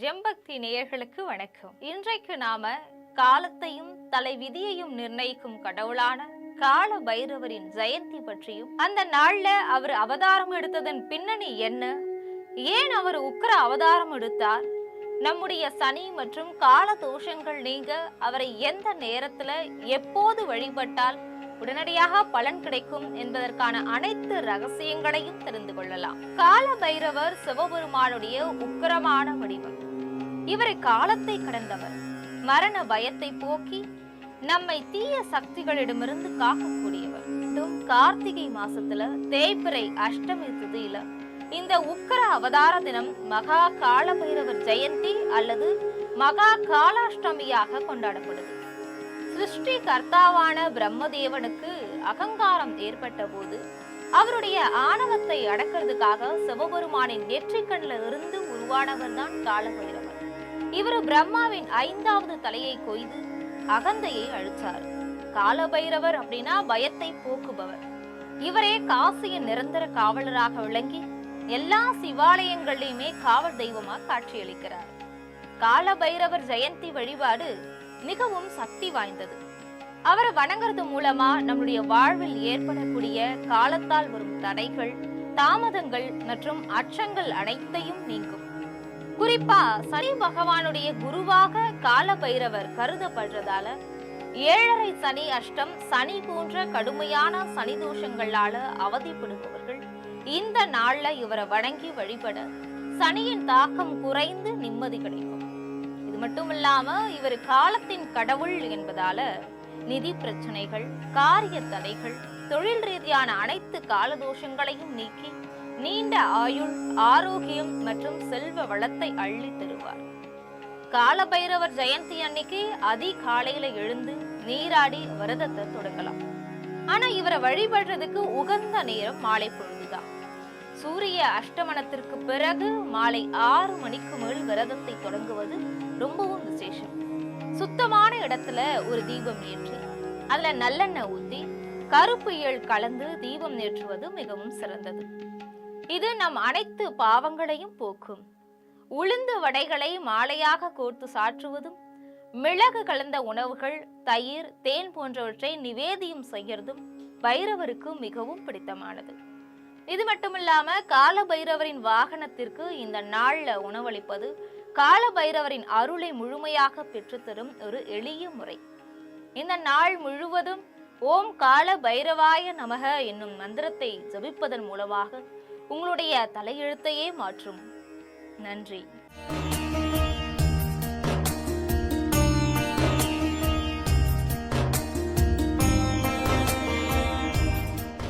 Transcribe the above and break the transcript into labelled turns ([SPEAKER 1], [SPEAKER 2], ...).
[SPEAKER 1] ஜெம்பக்தி நேயர்களுக்கு வணக்கம். இன்றைக்கு நாம காலத்தையும் தலை விதியையும் நிர்ணயிக்கும் கடவுளான கால பைரவரின் ஜெயந்தி பற்றியும் அந்த நாள்ல அவர் அவதாரம் எடுத்ததன் பின்னணி என்ன? ஏன் அவர் உக்கிர அவதாரம் எடுத்தார்? நம்முடைய சனி மற்றும் கால தோஷங்கள் நீங்க அவரை எந்த நேரத்துல எப்போது வழிபட்டால் உடனடியாக பலன் கிடைக்கும் என்பதற்கான அனைத்து ரகசியங்களையும் தெரிந்து கொள்ளலாம். கால பைரவர் சிவபெருமானுடைய உக்கிரமான வடிவம். இவரை காலத்தை கடந்தவர். மரண பயத்தை போக்கி நம்மை தீய சக்திகளிடமிருந்து காக்கக்கூடியவர். கார்த்திகை மாசத்துல தேய்பிறை அஷ்டமி திதியில இந்த உக்கர அவதார தினம் மகா கால பைரவர் ஜெயந்தி அல்லது மகா காலாஷ்டமியாக கொண்டாடப்படுது. சிருஷ்டி கர்த்தாவான பிரம்மதேவனுக்கு அகங்காரம் ஏற்பட்ட போது அவருடைய ஆணவத்தை அடக்கிறதுக்காக சிவபெருமானின் நெற்றிக்கண்ணில் இருந்து உருவானவர் தான் காலபைரவர். இவர் பிரம்மாவின் ஐந்தாவது தலையை கொய்து அகந்தையை அழிச்சார் காலபைரவர் அப்படின்னா பயத்தை போக்குபவர். இவரே காசியின் நிரந்தர காவலராக விளங்கி எல்லா சிவாலயங்கள்லையுமே காவல் தெய்வமா காட்சியளிக்கிறார். காலபைரவர் ஜெயந்தி வழிபாடு மிகவும் சக்தி வாய்ந்தது. அவரை வணங்குறது மூலமா நம்முடைய வாழ்வில் ஏற்படக்கூடிய காலத்தால் வரும் தடைகள் தாமதங்கள் மற்றும் அச்சங்கள் அனைத்தையும் நீங்கும் குறிப்பா சனி பகவானுடைய குருவாக கால பைரவர் கருதப்படுறதால ஏழரை சனி அஷ்டம் சனி போன்ற கடுமையான சனி தோஷங்களால அவதிப்படுபவர்கள் இந்த நாள்ல இவரை வணங்கி வழிபட சனியின் தாக்கம் குறைந்து நிம்மதி கிடைக்கும். இது மட்டும் இல்லாம இவர் காலத்தின் கடவுள் என்பதால நிதி பிரச்சனைகள் காரிய தடைகள் தொழில் ரீதியான அனைத்து காலதோஷங்களையும் நீக்கி நீண்ட ஆயுள் ஆரோக்கியம் மற்றும் செல்வ வளத்தை அள்ளி தருவார். காலபைரவர் ஜெயந்தி அன்னைக்கு அதிகாலையில எழுந்து நீராடி விரதத்தை தொடங்கலாம். ஆனா இவரை வழிபடுறதுக்கு உகந்த நேரம் மாலை பொழுதுதான். சூரிய அஷ்டமனத்திற்கு பிறகு மாலை ஆறு மணிக்கு மேல் விரதத்தை தொடங்குவது ரொம்பவும் விசேஷம். சுத்தமான இடத்துல ஒரு தீபம் ஏற்றி அதுல நல்லெண்ணெய் ஊத்தி கருப்பு இயல் கலந்து தீபம் ஏற்றுவது மிகவும் சிறந்தது. இது நம் அனைத்து பாவங்களையும் போக்கும். உளுந்து வடைகளை மாலையாக கோர்த்து சாற்றுவதும் மிளகு கலந்த உணவுகள் தயிர் தேன் போன்றவற்றை நிவேதியம் செய்கிறதும் பைரவருக்கு மிகவும் பிடித்தமானது. இது மட்டுமில்லாம கால பைரவரின் வாகனத்திற்கு இந்த நாள்ல உணவளிப்பது கால பைரவரின் அருளை முழுமையாக பெற்றுத்தரும் ஒரு எளிய முறை. இந்த நாள் முழுவதும் ஓம் கால பைரவாய நமக என்னும் மந்திரத்தை ஜபிப்பதன் மூலமாக உங்களுடைய தலையெழுத்தையே மாற்றும். நன்றி.